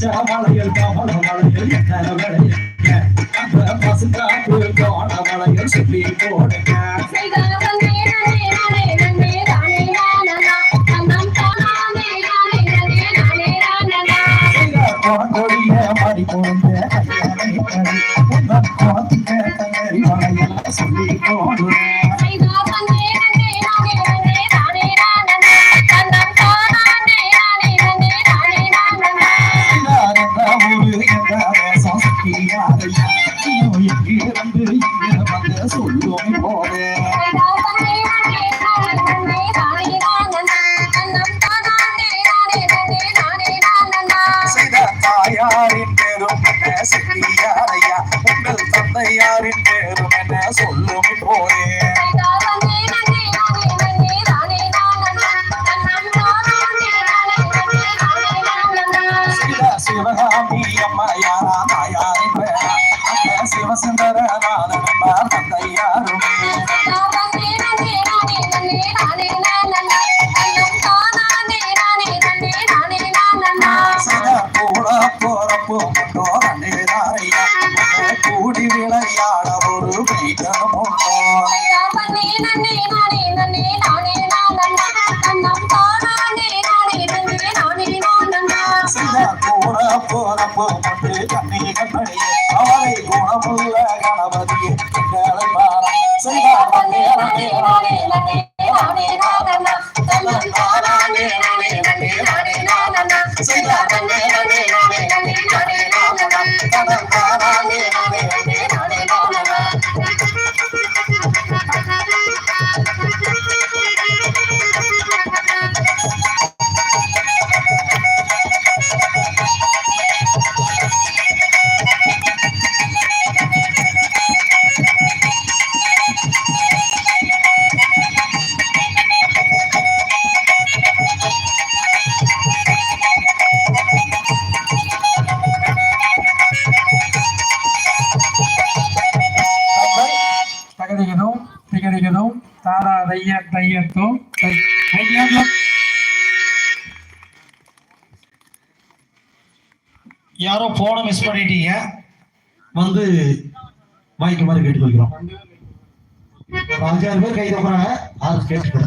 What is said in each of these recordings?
பச்சவளையல் கமலவளையல் எத்தனை வளையல் பசுக்காப்பு கோணவளையல் சுற்றி போடுங்க అమ్మ యారా మాయా I'm a அஞ்சாறு பேர் கைது போறாங்க ஆள் கேட்டு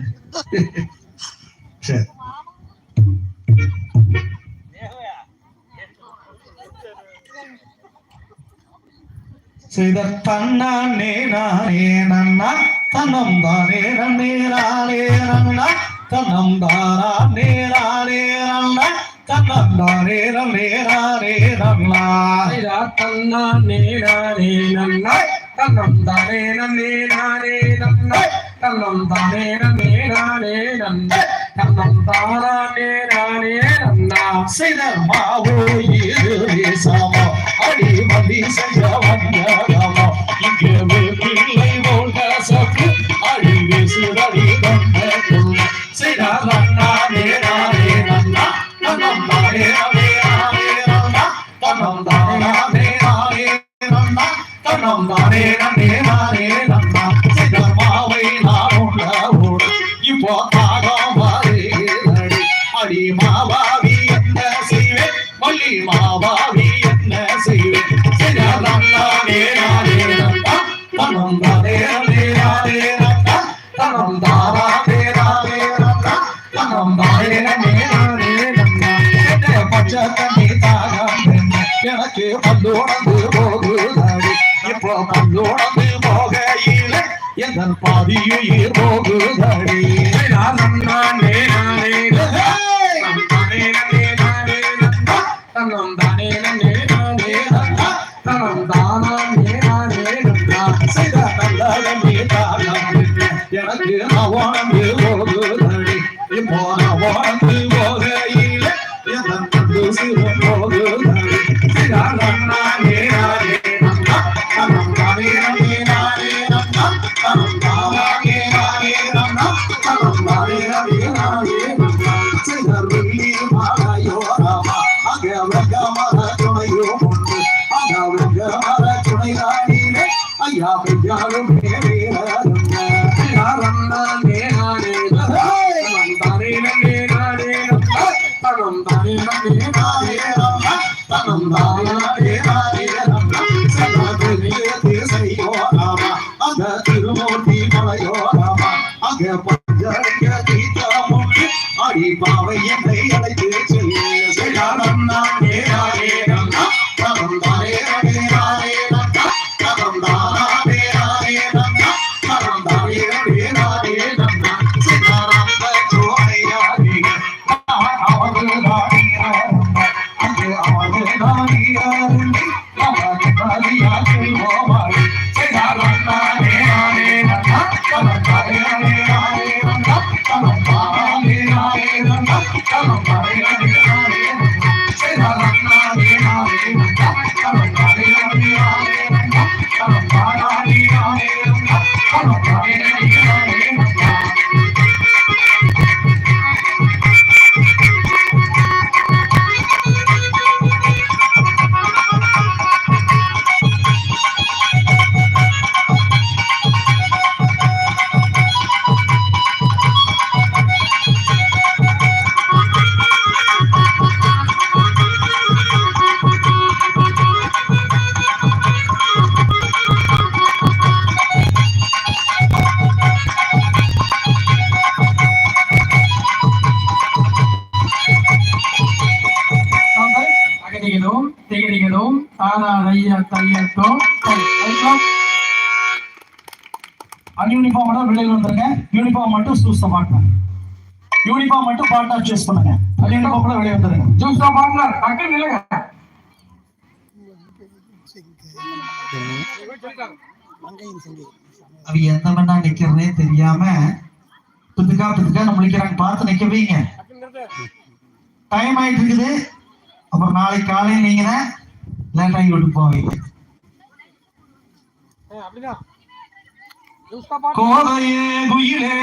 சரி செய்த தன்னானே நானே நன்னா தன்னம் தானே நேராளே நன்னா தன்னம் தாரா நேராளே நன்னா தன்னம் தானே நேராளே நன்னா தன்னா நேராளே நன்னா தன்னம் தானே நன்னே நானே நன்ன தன்னம் தானே நன்னே நானே நன்ன தன்னம் தானே நானே நன்னா இரு சம இப்போ ஆகாம் வாரே அடி மாவா பதியே போகுதடி நானே நானே எனக்கு அவனம் I'm Thank you. சூஸ் மாட்டேன் யூனிஃபார்ம் மட்டும் பார்ட்டா சூஸ் பண்ணுங்க. அன்யூனிஃபார்ம் கூட வெளியே வந்துருங்க ஜூஸ் பார்ட்னர் டக்கு நில்லுங்க. அவ எந்த மண்ணா நிக்கிறனே தெரியாம பித்துக்கா பித்துக்கா முழிக்கிறாங்க பார்த்து நிக்க வைங்க. டைம் ஆயிட்டு இருக்குது அப்புறம் நாளைக்கு காலையில் நீங்க தான் லேட் ஆகி விட்டு போவீங்க அப்படிதான். ஜூஸ் பார்ட்னர் கோதையே குயிலே.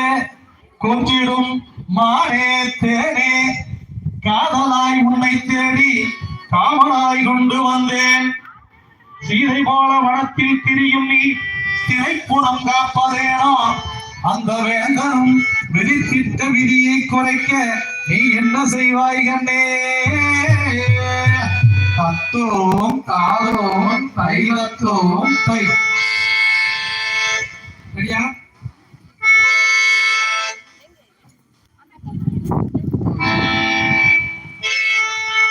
கொஞ்சிடும் மானே தேனே. காதலாய் உன்னை தேடி காவலாய் கொண்டு வந்தேன். சீதை போல வனத்தில் திரியும் நீ திரைப்புறம் காப்பதேனோ? அந்த வேந்தனும் விதித்திட்ட விதியை குறைக்க நீ என்ன செய்வாய் கண்டே தத்துவம் காதோம் தைலத்துவம் தை. சரியா?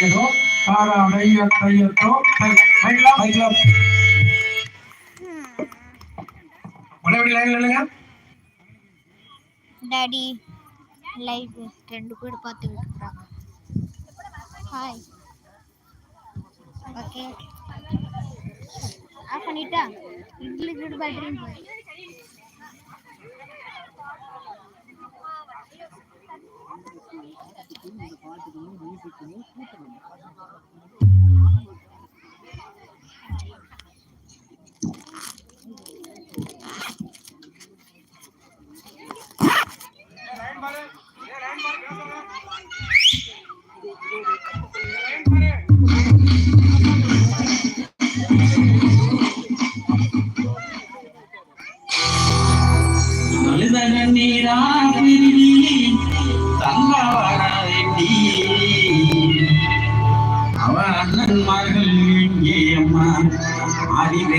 தைய தையத்தோ தை மைக்லாம் மைக்லாம் மறுபடியும் லைன்ல இல்லைங்க டாடி லைவ் ரெண்டு பேர் பார்த்துக்கிட்டு இருக்காங்க ஹாய் ஓகே ஆஃப் பண்ணிட்டா? இட்லி கூட பேட்டரி போய் மனிதன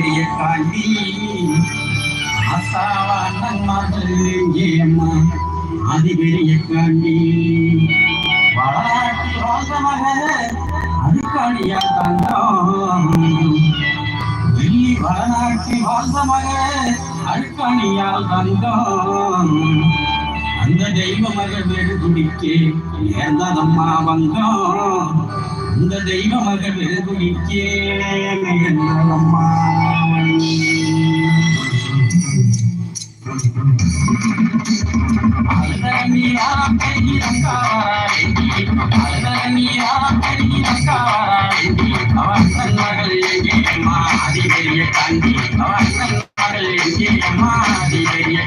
பெரிய காண்டி அசாவ அண்ணன் மகள் பெரிய காண்டி வளராட்டி வாழ்ந்த மக அதுக்காடியா தங்கம் வெள்ளி வளநாட்டி வாழ்ந்த மக அழுக்காணியால் தங்கம் அந்த தெய்வ மகள் வெறு குடிக்கே ஏந்ததம்மா வந்தோம் அந்த தெய்வ மக வெறு குடிக்கே ஏந்ததம்மா அழகனியா கையிலங்காரண்டி அழகனியா கையிலங்காரண்டி மகள் எங்கே அதி பெரிய காண்டி அவன் மகள் அதி பெரிய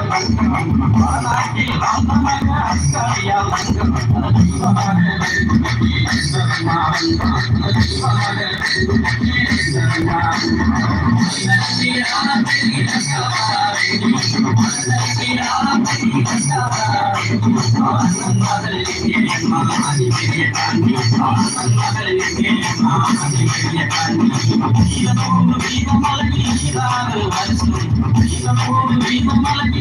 I'm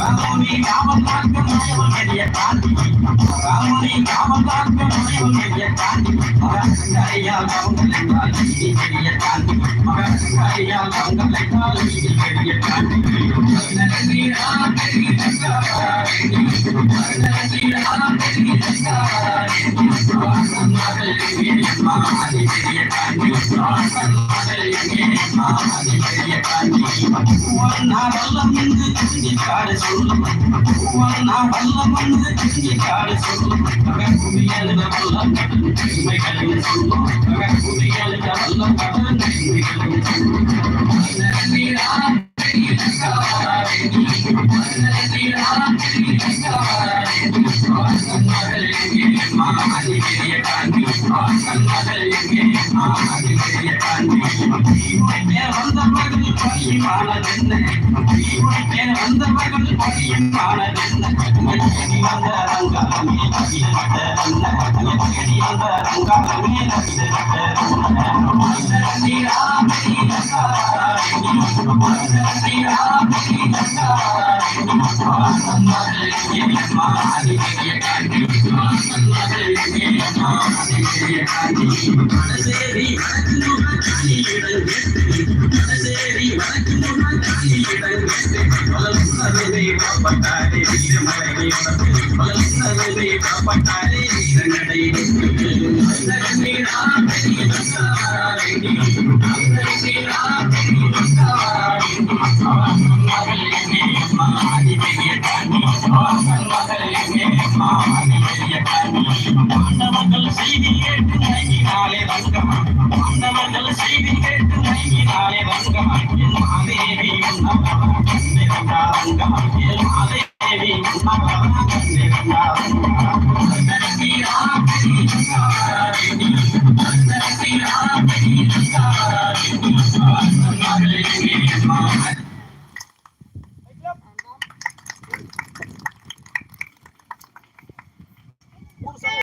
రాముని నామకాంతం నయమగడియ కాంతి రాముని నామకాంతం నయమగడియ కాంతి మగస్కరియా గంగలకాలి గడియ కాంతి మగస్కరియా గంగలకాలి గడియ కాంతి నరని రామని నరని నరని రామని నరని మహాని గడియ కాంతి మహాని గడియ కాంతి நான் வல்லம் என்று துணி காடு சொல்லும் நான் வல்லம் என்று துணி காடு சொல்லும் மகன் குமியலுக வல்லம் கடன் உண்மைகளில் சொல்லும் மகன் குமியலுக வல்லம் கடன் உண்மைகளில் சொல்லும் வந்த மகள் பணியுமானதென்ன வந்த மகள் பணியுமானதென்ன வந்த ரங்காமே வந்த ரங்காமே சரி காப்பாட்டாரே வீரமலை வளர்ந்ததை காப்பாட்டாரே வீரநடை பாண்டவர்கள் செய்தி கேட்டு